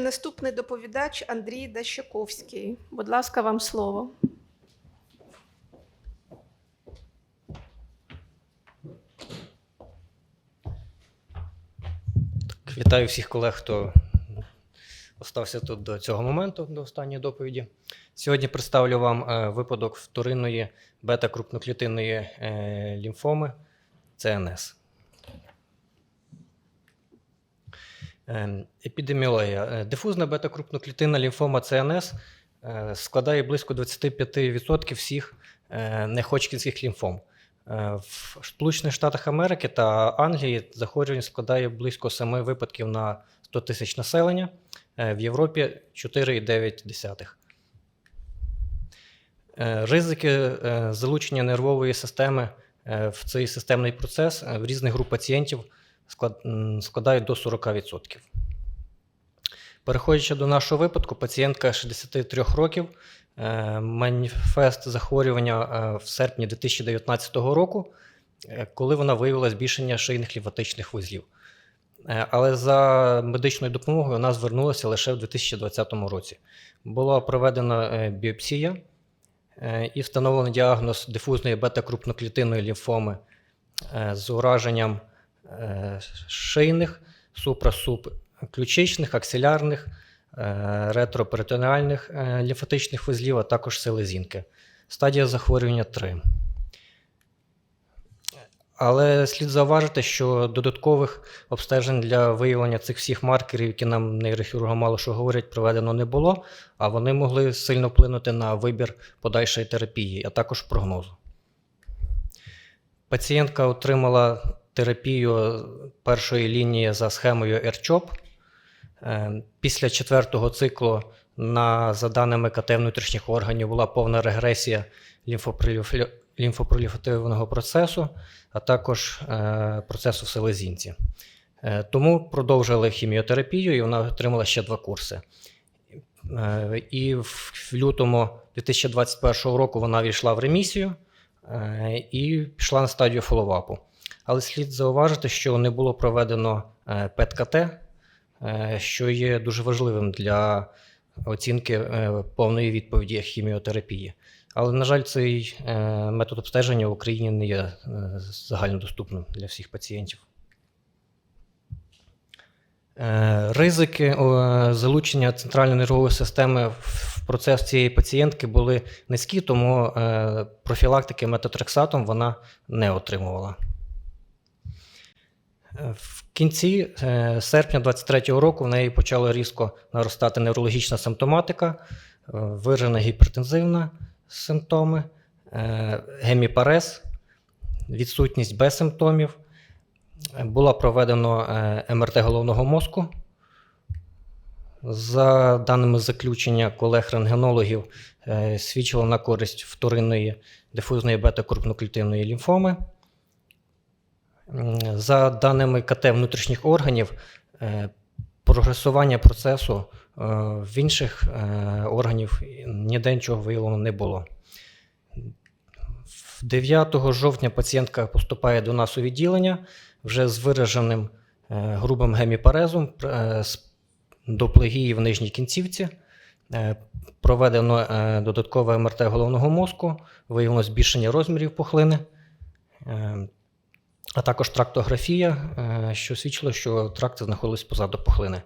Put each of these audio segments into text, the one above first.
запрошую наступний доповідач Андрій Дащаковський. Будь ласка, вам слово. Вітаю всіх колег, хто остався тут до цього моменту, до останньої доповіді. Сьогодні представлю вам е, випадок вторинної бета-крупноклітинної е, лімфоми ЦНС. Епідеміологія. Е, Дифузна бета-крупноклітинна лімфома ЦНС е, складає близько 25% всіх е, неходжкінських лімфом. В Сполучених Штатах Америки та Англії захворювання складає близько 7 випадків на 100 тисяч населення, в Європі 4,9. Е, Ризики залучення нервової системи в цей системний процес в різних груп пацієнтів складають до 40%. Переходячи до нашого випадку, пацієнтка 63 років, е, маніфест захворювання е, в серпні 2019 року, е, коли вона виявила збільшення шийних лімфатичних вузлів. Але за медичною допомогою вона звернулася лише в 2020 році. Була проведена біопсія і встановлений діагноз дифузної бета-крупноклітинної лімфоми з ураженням шийних, супрасубключичних, аксилярних, е, ретроперитонеальних е, лімфатичних вузлів, а також селезінки. Стадія захворювання 3. Але слід зауважити, що додаткових обстежень для виявлення цих всіх маркерів, які нам нейрохірургам мало що говорять, проведено не було, а вони могли сильно вплинути на вибір подальшої терапії, а також прогнозу. Пацієнтка отримала терапію першої лінії за схемою ERCHOP. Е, Після четвертого циклу, на, за даними КТ внутрішніх органів, була повна регресія лімфопроліфативного процесу, а також е, процесу в селезінці. Е, тому продовжили хіміотерапію, і вона отримала ще два курси. Е, і в, лютому 2021 року вона війшла в ремісію і пішла на стадію фолловапу. Але слід зауважити, що не було проведено е, ПЕТ-КТ, е, що є дуже важливим для оцінки е, повної відповіді хіміотерапії. Але, на жаль, цей метод обстеження в Україні не є загальнодоступним для всіх пацієнтів. Ризики залучення центральної нервової системи в процес цієї пацієнтки були низькі, тому профілактики метотрексатом вона не отримувала. Е, В кінці е, серпня 2023 року в неї почала різко наростати неврологічна симптоматика, е, виражена гіпертензивна симптоми, геміпарез, відсутність без симптомів. Було проведено МРТ головного мозку. За даними заключення колег-рентгенологів, свідчило на користь вторинної дифузної бета-крупноклітинної лімфоми. За даними КТ внутрішніх органів, е, прогресування процесу е, в інших е, органів ніде нічого виявлено не було. 9 жовтня пацієнтка поступає до нас у відділення вже з вираженим грубим геміпарезом з доплегії в нижній кінцівці. Проведено додаткове МРТ головного мозку, виявлено збільшення розмірів пухлини, а також трактографія, е, що свідчило, що тракти знаходились позаду пухлини.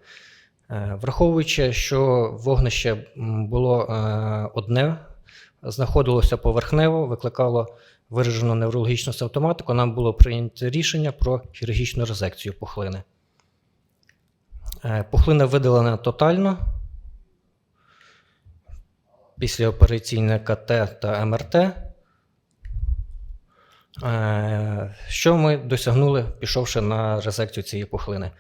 Е, Враховуючи, що вогнище було е, одне, знаходилося поверхнево, викликало виражену неврологічну симптоматику, нам було прийнято рішення про хірургічну резекцію пухлини. Пухлина видалена тотально. Післяопераційне КТ та МРТ. Е, Що ми досягнули, пішовши на резекцію цієї пухлини?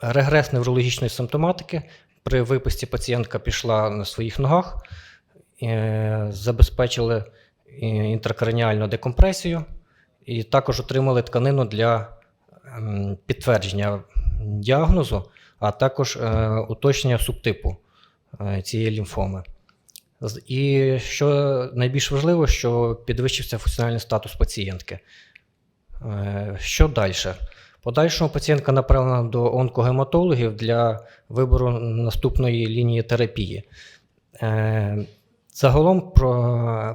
Регрес неврологічної симптоматики. При виписці пацієнтка пішла на своїх ногах, е, забезпечили інтракраніальну декомпресію і також отримали тканину для підтвердження діагнозу, а також е, уточнення субтипу цієї лімфоми. І що найбільш важливо, що підвищився функціональний статус пацієнтки. Е, Що далі? Подальшому пацієнтка направлена до онкогематологів для вибору наступної лінії терапії. Е, Загалом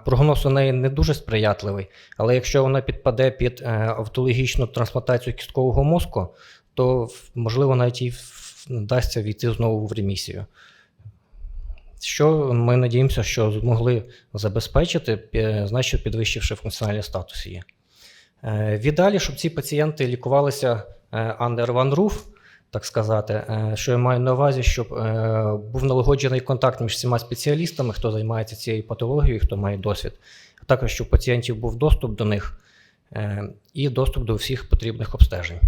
прогноз у неї не дуже сприятливий, але якщо вона підпаде під е, автологічну трансплантацію кісткового мозку, то можливо навіть їй вдасться війти знову в ремісію. Що ми надіємося, що змогли забезпечити, значно підвищивши функціональний статус її. Е, Віддалі, щоб ці пацієнти лікувалися е, under one roof, так сказати, е, що я маю на увазі, щоб був налагоджений контакт між всіма спеціалістами, хто займається цією патологією, хто має досвід, а також щоб пацієнтів був доступ до них і доступ до всіх потрібних обстежень.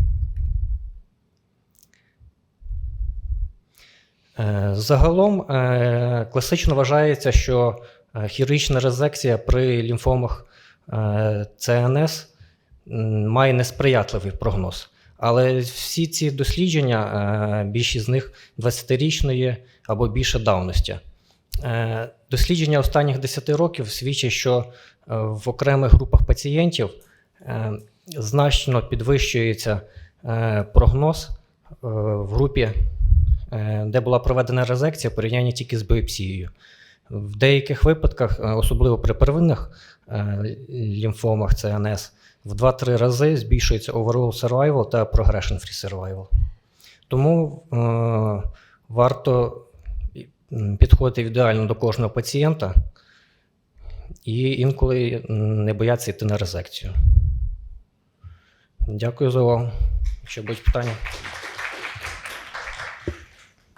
Загалом е, класично вважається, що е, хірургічна резекція при лімфомах е, ЦНС має несприятливий прогноз. Але всі ці дослідження, е, більшість з них 20-річної або більше давності. Е, Дослідження останніх 10 років свідчать, що е, в окремих групах пацієнтів е, значно підвищується е, прогноз е, в групі, е, де була проведена резекція, в порівнянні тільки з біопсією. В деяких випадках, е, особливо при первинних е, лімфомах ЦНС, в 2-3 рази збільшується overall survival та progression-free survival. Тому е, варто підходити індивідуально до кожного пацієнта і інколи не боятися йти на резекцію. Дякую за увагу. Якщо будуть питання.